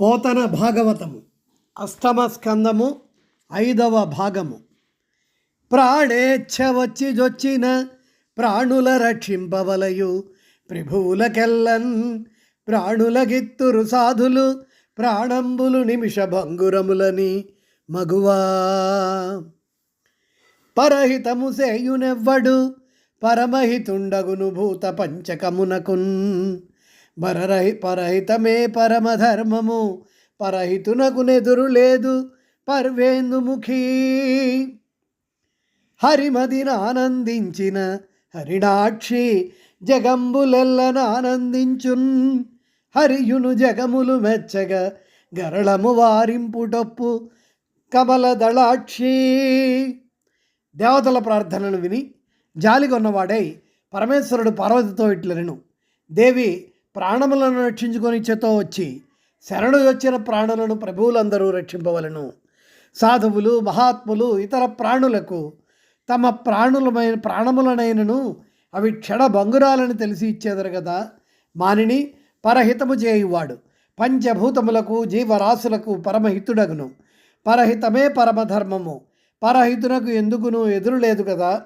పోతన భాగవతము. అష్టమ స్కందము ఐదవ భాగము. ప్రాణేచ్ఛ వచ్చి జొచ్చిన ప్రాణుల రక్షింపవలయు ప్రభువులకెల్లన్ ప్రాణులగిత్తురు సాధులు ప్రాణంబులు నిమిష భంగురములని మగువా. పరహితము సేయునెవ్వడు పరమహితుండగును భూత పంచకమునకున్ పరరహి పరహితమే పరమధర్మము పరహితునకునెదురు లేదు పర్వేందుముఖీ. హరిమదిన ఆనందించిన హరిణాక్షి జగంబులెల్లన ఆనందించున్. హరియును జగములు మెచ్చగ గరళము వారింపుటప్పు కమలదళాక్షి దేవతల ప్రార్థనలు విని జాలిగొన్నవాడై పరమేశ్వరుడు పార్వతితో ఇట్లనెను. దేవి ప్రాణములను రక్షించుకొని చేతో వచ్చి శరణు వచ్చిన ప్రాణులను ప్రభువులందరూ రక్షింపవలను. సాధువులు మహాత్ములు ఇతర ప్రాణులకు తమ ప్రాణులమైన ప్రాణములనైనను అవి క్షణభంగురాలని తెలిసి ఇచ్చేదరు కదా. మానిని పరహితము చేయువాడు. పంచభూతములకు జీవరాశులకు పరమహితుడగును. పరహితమే పరమధర్మము. పరహితునకు ఎందుకును ఎదురు లేదు కదా.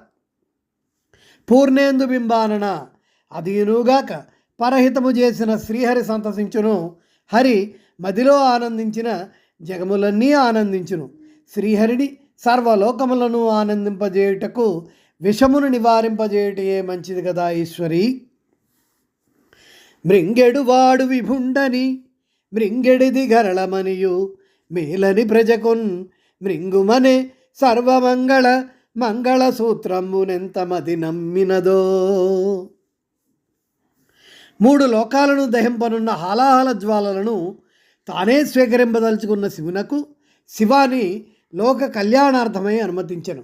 పూర్ణేందు బింబానన అదీనుగాక పరహితము చేసిన శ్రీహరి సంతసించును. హరి మదిలో ఆనందించిన జగములన్నీ ఆనందించును. శ్రీహరిని సర్వలోకములను ఆనందింపజేయుటకు విషమును నివారింపజేయుటయే మంచిది కదా ఈశ్వరి. మృంగెడువాడు విభుండని మృంగెడిది గరళమనియు మేలని ప్రజకున్ మృంగుమనే సర్వమంగళ మంగళ సూత్రమునెంత మది నమ్మినదో. మూడు లోకాలను దహింపనున్న హాలాహల జ్వాలలను తానే స్వీకరింపదలుచుకున్న శివునకు శివాని లోక కళ్యాణార్థమై అనుమతించెను.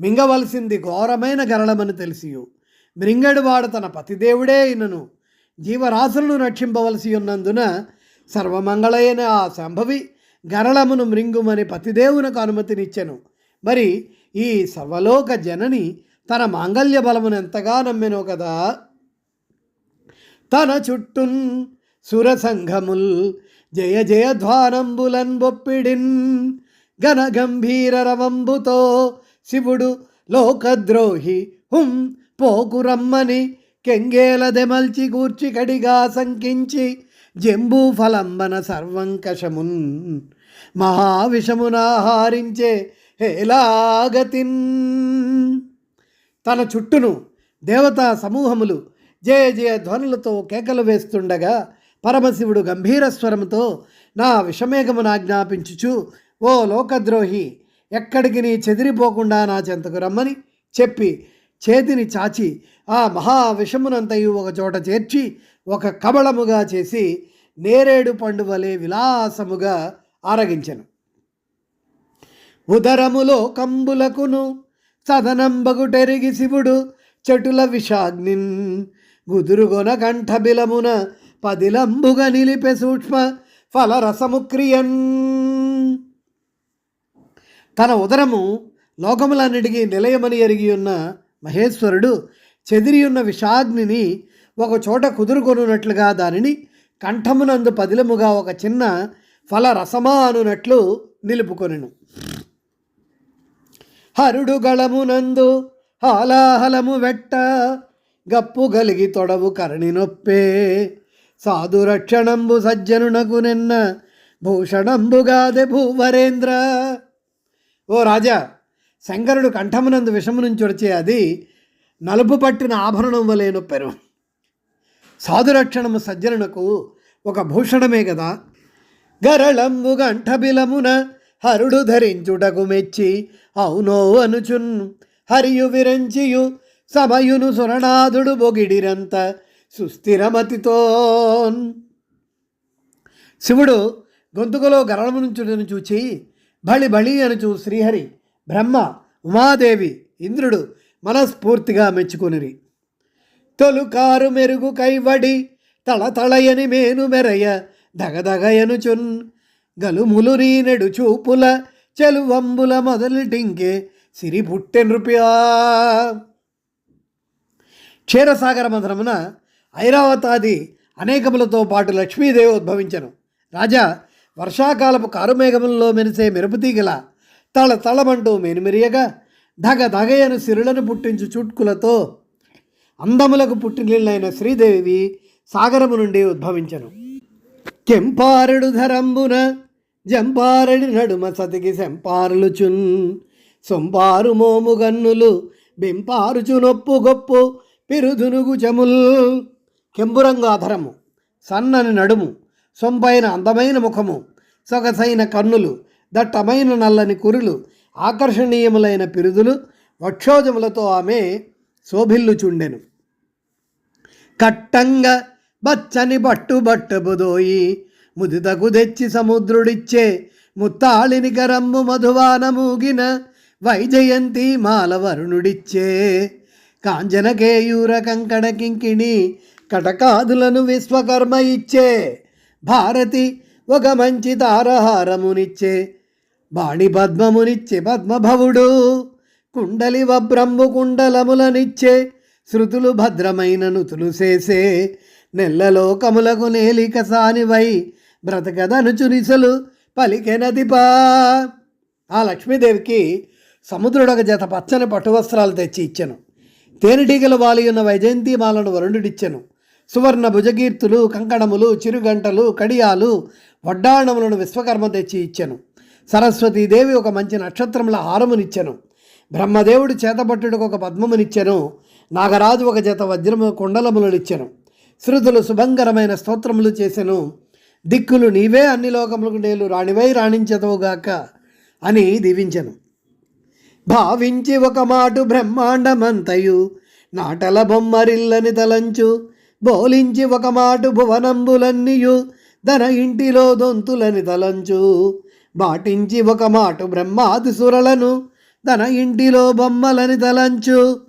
మింగవలసింది ఘోరమైన గరళమని తెలిసియు. మృంగడివాడు తన పతిదేవుడే అయినను జీవరాశులను రక్షింపవలసి ఉన్నందున సర్వమంగళైన ఆ సంభవి గరళమును మృంగుమని పతిదేవునకు అనుమతినిచ్చెను. మరి ఈ సర్వలోక జనని తన మాంగల్య బలమును ఎంతగా నమ్మెనో కదా? తన చుట్టున్ సురసంఘముల్ జయ జయ ధ్వానంబులన్ బొప్పిడిన్ ఘన గంభీర రవంబుతో శివుడు లోకద్రోహి హుం పోకురమ్మని కెంగేల దెమల్చి కూర్చి కడిగా సంకించి జంబూ ఫలంబన సర్వంకషమున్ మహావిషమునాహారించే హేలాగతిన్ తన చుట్టూను దేవతా సమూహములు జయ జయ ధ్వనులతో కేకలు వేస్తుండగా పరమశివుడు గంభీర స్వరముతో నా విషమేఘమును ఆజ్ఞాపించుచు ఓ లోకద్రోహి ఎక్కడికి నీ చెదిరిపోకుండా నా చెంతకు రమ్మని చెప్పి చేతిని చాచి ఆ మహా విషమునంతయు ఒక చోట చేర్చి ఒక కబళముగా చేసి నేరేడు పండు వలె విలాసముగా ఆరగించెను. ఉదరములో కంబులకును సదనంబగుటెరిగి శివుడు చెటుల విషాగ్నిన్ గుదురుగొన కంఠబిలమున పదిలంబుగా నిలిపే సూక్ష్మ ఫలరసముక్రియన్. తన ఉదరము లోకములన్నిటికీ నిలయమని ఎరిగి ఉన్న మహేశ్వరుడు చెదిరియున్న విషాగ్నిని ఒక చోట కుదురుకొనున్నట్లుగా దానిని కంఠమునందు పదిలముగా ఒక చిన్న ఫలరసమా అనునట్లు నిలుపుకొనెను. హరుడు గళమునందు హాలాహలము వెట్ట గప్పు గలిగి తొడవు కరణి నొప్పే. సాధురక్షణంబు సజ్జనునకు నిన్న భూషణంబుగాదె భూవరేంద్ర. ఓ రాజా శంకరుడు కంఠమునందు విషము నుంచి వచ్చే అది నలుపు పట్టిన ఆభరణం వలె నొప్పెరు సాధురక్షణము సజ్జనునకు ఒక భూషణమే కదా గరళంబు గంఠబిలమున హరుడు ధరించుటకు మెచ్చి అవునో అనుచున్ హరియు విరంచియు సమయును సురనాథుడు బొగిడిరంత సుస్థిరమతితోన్. శివుడు గొంతుకలో గరళమునుచుటను చూచి బళి బళి అనుచు శ్రీహరి బ్రహ్మ ఉమాదేవి ఇంద్రుడు మనస్ఫూర్తిగా మెచ్చుకొనిరి. తొలుకారు మెరుగు కైవడి తళతళయని మేను మెరయ దగదగయనుచున్ గలుములు నీనెడు చూపుల చెలువంబుల మొదలిటింకే సిరి పుట్టె నృప్యా క్షీరసాగర మంత్రమున ఐరావతాది అనేకములతో పాటు లక్ష్మీదేవి ఉద్భవించను. రాజా వర్షాకాలపు కారుమేఘములలో మెరిసే మెరుపుతీగల తళ తళమంటూ మెనిమెరియగా ధగ ధగయను సిరులను పుట్టించు చుట్కులతో అందములకు పుట్టినీళ్ళైన శ్రీదేవి సాగరము నుండి ఉద్భవించను. కెంపారుడు ధరంబున జంపారడి నడుమ సతికి శంపారులుచున్ సొంపారు మోము గన్నులు బెంపారుచు నొప్పు గొప్పు పిరుదునుగు జముల్ కెంబురంగాధరము అధరము సన్నని నడుము సొంపైన అందమైన ముఖము సొగసైన కన్నులు దట్టమైన నల్లని కురులు ఆకర్షణీయములైన పిరుదులు వక్షోజములతో ఆమె శోభిల్లుచుండెను. కట్టంగ బచ్చని బట్టు బట్టబుదోయి ముదితకు తెచ్చి సముద్రుడిచ్చే ముత్తాళిని గరమ్ము మధువాన మూగిన వైజయంతి మాలవరుణుడిచ్చే. కాంజనకేయూర కంకణ కింకిణి కటకాదులను విశ్వకర్మ ఇచ్చే. భారతి ఒక మంచి తారహారమునిచ్చే బాణి పద్మమునిచ్చే పద్మభవుడు. కుండలి వబ్రంబు కుండలములనిచ్చే. శృతులు భద్రమైన నుతులు చేసే నెల్లలోకములకు నేలిక సానివై బ్రతకదను చునిసలు పలికెనదిపా ఆ లక్ష్మీదేవికి సముద్రుడు ఒక జత పచ్చని పట్టు వస్త్రాలు తెచ్చి ఇచ్చెను. తేనెటీగల వాలియున్న వైజయంతి వైజయంతిమాలను వరుణుడిచ్చెను. సువర్ణ భుజగీర్తులు కంకణములు చిరుగంటలు కడియాలు వడ్డాణములను విశ్వకర్మ తెచ్చి ఇచ్చెను. సరస్వతీదేవి ఒక మంచి నక్షత్రముల హారమునిచ్చెను. బ్రహ్మదేవుడు చేతపట్టుడికి ఒక పద్మమునిచ్చెను. నాగరాజు ఒక జత వజ్రము కుండలములనిచ్చెను. శృతులు శుభంకరమైన స్తోత్రములు చేసెను. దిక్కులు నీవే అన్ని లోకములకు నేలు రాణివై రాణించదవుగాక అని దీవించెను. భావించి ఒక మాటు బ్రహ్మాండమంతయు. నాటల బొమ్మరిల్లని తలంచు. బోలించి ఒక మాటు భువనంబులన్నీయు. తన ఇంటిలో దొంతులని తలంచు. బాటించి ఒక మాటు బ్రహ్మాది సురలను తన ఇంటిలో బొమ్మలని తలంచు.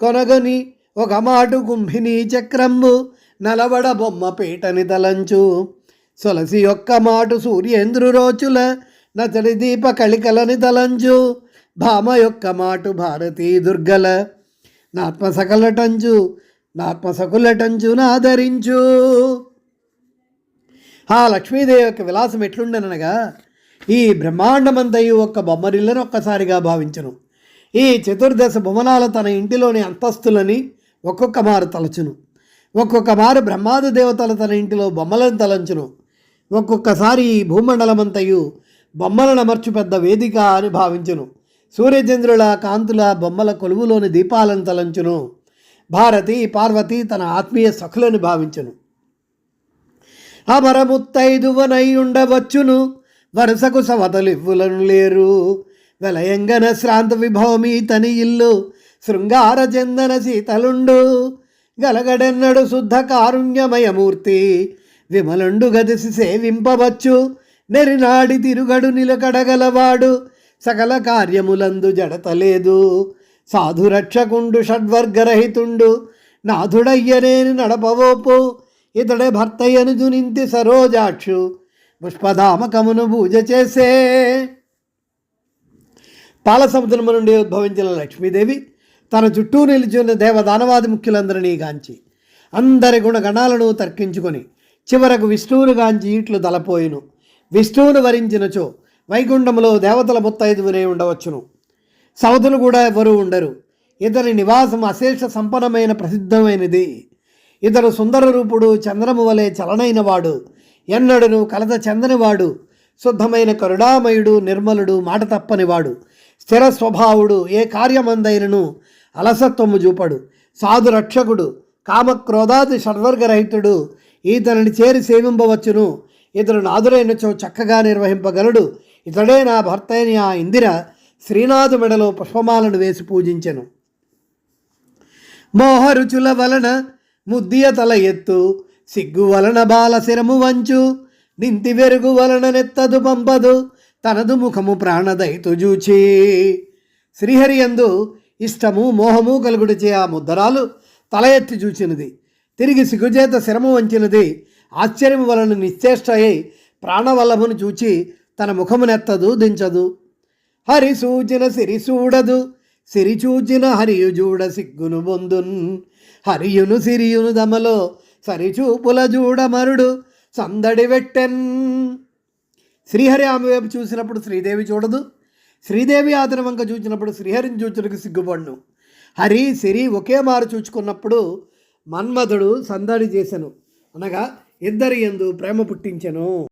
కొనగొని ఒక మాటు కుంభిని చక్రంబు. నలవడ బొమ్మ పీటని తలంచు. సొలసి యొక్క మాటు సూర్యేంద్రురోచుల. నచడి దీప కళికలని తలంచు. భామ యొక్క మాటు భారతీ దుర్గల. నాత్మ సకలటంచు నాత్మ సకులటంచు నాదరించు. ఆ లక్ష్మీదేవి యొక్క విలాసం ఎట్లుండనగా ఈ బ్రహ్మాండమంతయు ఒక్క బొమ్మరిల్లను ఒక్కసారిగా భావించను. ఈ చతుర్దశ భువనాల తన ఇంటిలోని అంతస్తులని ఒక్కొక్క మారు తలచును. ఒక్కొక్క మారు బ్రహ్మాద దేవతల తన ఇంటిలో బొమ్మలను తలంచును. ఒక్కొక్కసారి ఈ భూమండలమంతయు బొమ్మలను అమర్చు పెద్ద వేదిక అని భావించును. సూర్యచంద్రుల కాంతుల బొమ్మల కొలువులోని దీపాలను తలంచును. భారతి పార్వతి తన ఆత్మీయ సఖులను భావించును. అమరముత్తైదువనై ఉండవచ్చును వరుసకు సవతలివ్వులను లేరు. వెలయంగన శ్రాంత విభవమి తని ఇల్లు. శృంగార చందన సీతలుండు గలగడెన్నడు శుద్ధ కారుణ్యమయమూర్తి. విమలుండు గదిసి సేవింపవచ్చు. నెరినాడి తిరుగడు నిలకడగలవాడు. సకల కార్యములందు జడతలేదు. సాధురక్షకుండు షడ్వర్గరహితుండు నాథుడయ్యనేని నడపవోపు ఇతడే భర్తయ్యను జునింతి సరోజాక్షు పుష్పధామకమును పూజ చేసే. పాలసముద్రము నుండి ఉద్భవించిన లక్ష్మీదేవి తన చుట్టూ నిలిచిన దేవదానవాది ముఖ్యులందరినీ గాంచి అందరి గుణగణాలను తర్కించుకొని చివరకు విష్ణువును గాంచి ఇట్లు తలపోయిను. విష్ణువును వరించినచో వైకుంఠములో దేవతల ముత్తైదువునే ఉండవచ్చును. సవతులు కూడా ఎవరూ ఉండరు. ఇతని నివాసం అశేష సంపన్నమైన ప్రసిద్ధమైనది. ఇతడు సుందర రూపుడు చంద్రము వలె చలనైనవాడు. ఎన్నడును కలత చెందనివాడు. శుద్ధమైన కరుణామయుడు నిర్మలుడు మాట తప్పనివాడు. స్థిర స్వభావుడు ఏ కార్యమందైనను అలసత్వము చూపడు. సాధు రక్షకుడు కామక్రోధాది షడ్వర్గరహితుడు ఈతనిని చేరి సేవింపవచ్చును. ఇతడు నాదురైనచో చక్కగా నిర్వహింపగలడు. ఇతడే నా భర్త అయిన ఆ ఇందిర శ్రీనాథు మెడలో పుష్పమాలను వేసి పూజించెను. మోహరుచుల వలన ముద్దియ తల ఎత్తు సిగ్గు వలన బాల శిరము వంచు నింతి వెరుగు వలన నెత్తదు పంపదు తనదు ముఖము ప్రాణదైతు జూచి. శ్రీహరి ఎందు ఇష్టము మోహము కలుగుడిచే ఆ ముద్దరాలు తల ఎత్తి చూచినది. తిరిగి సిగ్గుచేత శిరము వంచినది ఆశ్చర్యము వలన నిశ్చేష్ట అయి ప్రాణవల్లభను చూచి తన ముఖమునెత్తదు దించదు. హరి సూచిన సిరి చూడదు సిరి చూచిన హరియు చూడ సిగ్గును బొందున్. హరియును సిరియును దమలో సరిచూపుల చూడమరుడు సందడి వెట్టెన్. శ్రీహరి ఆమె వైపు చూసినప్పుడు శ్రీదేవి చూడదు. శ్రీదేవి అతని వంక చూసినప్పుడు శ్రీహరిని చూచుటకు సిగ్గుపడ్ను. హరి సిరి ఒకే మారు చూచుకున్నప్పుడు మన్మధుడు సందడి చేసెను. అనగా ఇద్దరి ఎందు ప్రేమ పుట్టించెను.